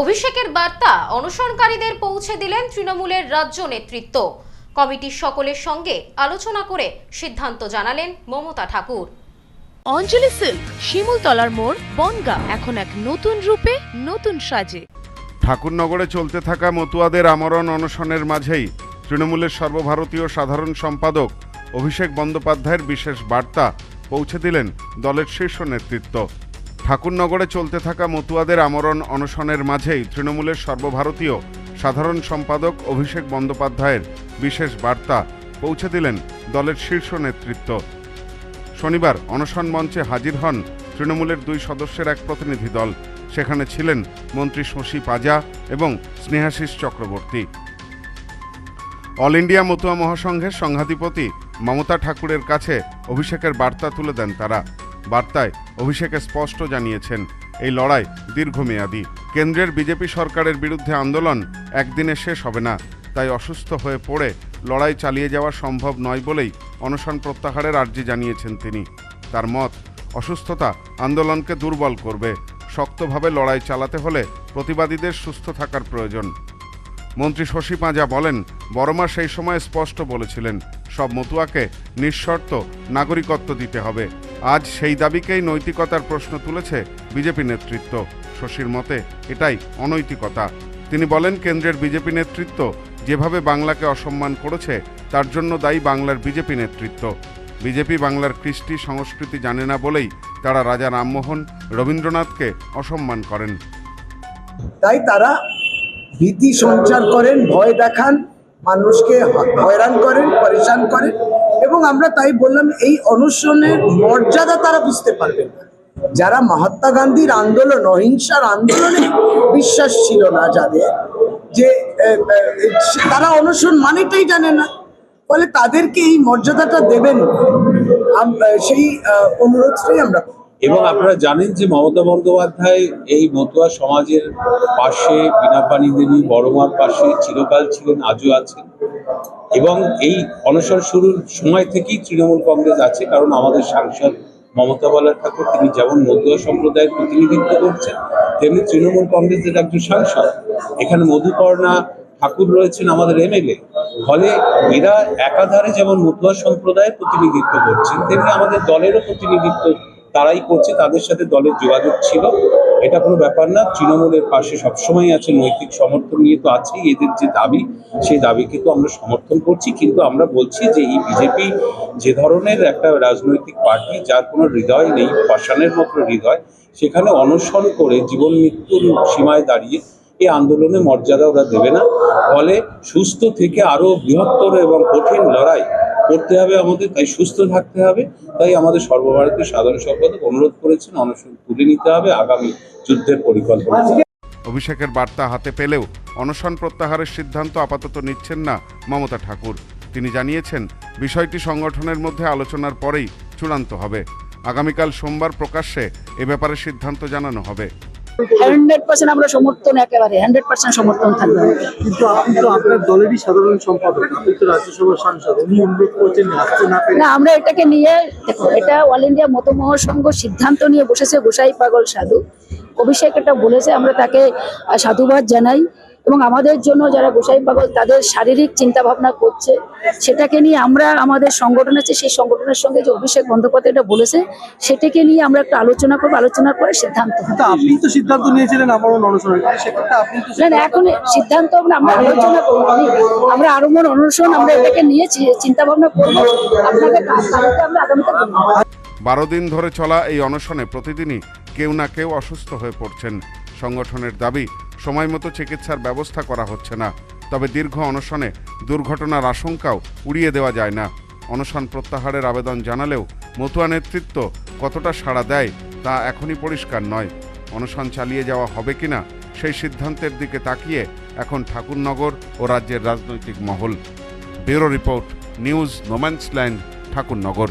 অভিষেকের বার্তা অনশনকারীদের পৌঁছে দিলেন তৃণমূলের রাজ্য নেতৃত্ব। কমিটির সকলের সঙ্গে আলোচনা করে সিদ্ধান্ত জানালেন মমতা ঠাকুর। অঞ্জলি সিল্ক শিমুলতলার মোড় বনগা এখন এক নতুন রূপে নতুন সাজে। ঠাকুরনগরে চলতে থাকা মতুয়াদের আমরণ অনশনের মাঝেই তৃণমূলের সর্বভারতীয় সাধারণ সম্পাদক অভিষেক বন্দ্যোপাধ্যায়ের বিশেষ বার্তা পৌঁছে দিলেন দলের শীর্ষ নেতৃত্ব। ঠাকুরনগরে চলতে থাকা মতুয়াদের আমরণ অনশনের মাঝেই তৃণমূলের সর্বভারতীয় সাধারণ সম্পাদক অভিষেক বন্দ্যোপাধ্যায়ের বিশেষ বার্তা পৌঁছে দিলেন দলের শীর্ষ নেতৃত্ব। শনিবার অনশন মঞ্চে হাজির হন তৃণমূলের দুই সদস্যের এক প্রতিনিধি দল। সেখানে ছিলেন মন্ত্রী শশী পাজা এবং স্নেহাশিস চক্রবর্তী। অল ইন্ডিয়া মতুয়া মহাসংঘের সংঘাধিপতি মমতা ঠাকুরের কাছে অভিষেকের বার্তা তুলে দেন তারা। বার্তায় অভিষেকে স্পষ্ট জানিয়েছেন, এই লড়াই দীর্ঘমেয়াদী। কেন্দ্রের বিজেপি সরকারের বিরুদ্ধে আন্দোলন একদিনে শেষ হবে না। তাই অসুস্থ হয়ে পড়ে লড়াই চালিয়ে যাওয়া সম্ভব নয় বলেই অনশন প্রত্যাহারের আর্জি জানিয়েছেন তিনি। তার মত, অসুস্থতা আন্দোলনকে দুর্বল করবে। শক্তভাবে লড়াই চালাতে হলে প্রতিবাদীদের সুস্থ থাকার প্রয়োজন। মন্ত্রী শশী পাঁজা বলেন, বড়মা সেই সময় স্পষ্ট বলেছিলেন, সব মতুয়াকে নিঃশর্ত নাগরিকত্ব দিতে হবে। আজ সেই দাবিকেই নৈতিকতার প্রশ্ন তুলেছে বিজেপি নেতৃত্ব। শশীর মতে, এটাই অনৈতিকতা। তিনি বলেন, কেন্দ্রের বিজেপি নেতৃত্ব যেভাবে বাংলাকে অসম্মান করেছে, তার জন্য দায়ী বাংলার বিজেপি নেতৃত্ব। বিজেপি বাংলার কৃষ্টি সংস্কৃতি জানে না বলেই তারা রাজা রামমোহন রবীন্দ্রনাথকে অসম্মান করেন। তাই তারা ভীতি সঞ্চার করেন, ভয় দেখান, মানুষকে হয়রান করেন, পরেশান করেন। এবং আমরা তাই বললাম, এই অনুসরণের মর্যাদা তারা বুঝতে পারবেন যারা মহাত্মা গান্ধীর আন্দোলন, অহিংসার আন্দোলনে বিশ্বাস ছিল না যাদের, যে তারা অনুসরণ মানেটাই জানে না। ফলে তাদেরকে এই মর্যাদাটা দেবেন সেই অনুরোধটাই আমরা এবং আপনারা জানেন যে মমতা বন্দ্যোপাধ্যায় এই মতুয়া সমাজের পাশে বিনাপানি দেবী বড়মার পাশে চিরকাল ছিলেন, আজও আছেন। এবং এই অনশন শুরুর সময় থেকেই তৃণমূল কংগ্রেস আছে, কারণ আমাদের সাংসদ মমতা বালা ঠাকুর তিনি যেমন মতুয়া সম্প্রদায়ের প্রতিনিধিত্ব করছেন, তেমনি তৃণমূল কংগ্রেসের একজন সাংসদ, এখানে মধুপর্ণা ঠাকুর রয়েছেন আমাদের এমএলএ, ফলে এরা একাধারে যেমন মতুয়া সম্প্রদায়ের প্রতিনিধিত্ব করছেন, তেমনি আমাদের দলেরও প্রতিনিধিত্ব তারাই করছে, তাদের সাথে দলের যোগাযোগ ছিল। এটা কোনো ব্যাপার না। তৃণমূলের পাশে সবসময় আছে নৈতিক সমর্থন নিয়ে তো আছেই। এদের যে দাবি, সেই দাবিকে তো আমরা সমর্থন করছি। কিন্তু আমরা বলছি যে এই বিজেপি যে ধরনের একটা রাজনৈতিক পার্টি, যার কোনো হৃদয় নেই, পাষাণের মতো হৃদয়, সেখানে অনশন করে জীবন মৃত্যুর সীমায় দাঁড়িয়ে এই আন্দোলনে মর্যাদা ওরা দেবে না। ফলে সুস্থ থেকে আরও বৃহত্তর এবং কঠিন লড়াই করতে হবে আমাদের, তাই সুস্থ থাকতে হবে, তাই আমাদের সর্বভারতীয় সাধারণ সম্পাদক অনুরোধ করেছেন অনশন তুলে নিতে হবে আগামী যুদ্ধের পরিকল্পনা। অভিষেকের বার্তা হাতে পেলেও অনশন প্রত্যাহারের সিদ্ধান্ত আপাতত নিচ্ছেন না মমতা ঠাকুর। তিনি জানিয়েছেন, বিষয়টি সংগঠনের মধ্যে আলোচনার পরেই চূড়ান্ত হবে। আগামীকাল সোমবার প্রকাশ্যে এ ব্যাপারে সিদ্ধান্ত জানানো হবে। হান্ড্রেড পার্সেন্ট আমরা সমর্থন একেবারে হান্ড্রেড পার্সেন্ট সমর্থন থাকবে আমাদের। কিন্তু আপনি তো আপনার দলেরই সাধারণ সম্পাদক আপনি তো রাজ্যসভার সাংসদ উনি অনুরোধ করছেন না আমরা এটাকে নিয়ে দেখো এটা অল ইন্ডিয়া মতমহাসংঘ সিদ্ধান্ত নিয়ে বসেছে গোসাই পাগল সাধু অভিষেক এটা বলেছে আমরা তাকে সাধুবাদ জানাই এবং আমাদের জন্য যারা গোসাই পাগল তাদের শারীরিক চিন্তা ভাবনা করছে সেটাকে নিয়ে আমরা আমাদের সংগঠন আছে সেই সংগঠনের সঙ্গে যে অভিষেক বন্দ্যোপাধ্যায় এটা বলেছে সেটাকে নিয়ে আমরা একটা আলোচনা করব আলোচনার পরে সিদ্ধান্ত আপনি তো সিদ্ধান্ত নিয়েছিলেন না এখন সিদ্ধান্ত আমরা আলোচনা করব আমরা আরও মন অনুসরণ আমরা এটাকে নিয়ে চিন্তা ভাবনা করব আপনাকে আমরা বলব। বারো দিন ধরে চলা এই অনশনে প্রতিদিনই কেউ না কেউ অসুস্থ হয়ে পড়ছেন। সংগঠনের দাবি সময়মতো চিকিৎসার ব্যবস্থা করা হচ্ছে না। তবে দীর্ঘ অনশনে দুর্ঘটনার আশঙ্কাও উড়িয়ে দেওয়া যায় না। অনশন প্রত্যাহারের আবেদন জানালেও মতুয়া নেতৃত্ব কতটা সাড়া দেয় তা এখনই পরিষ্কার নয়। অনশন চালিয়ে যাওয়া হবে কিনা সেই সিদ্ধান্তের দিকে তাকিয়ে এখন ঠাকুরনগর ও রাজ্যের রাজনৈতিক মহল। Bureau report, news no man's land Thakurnagar.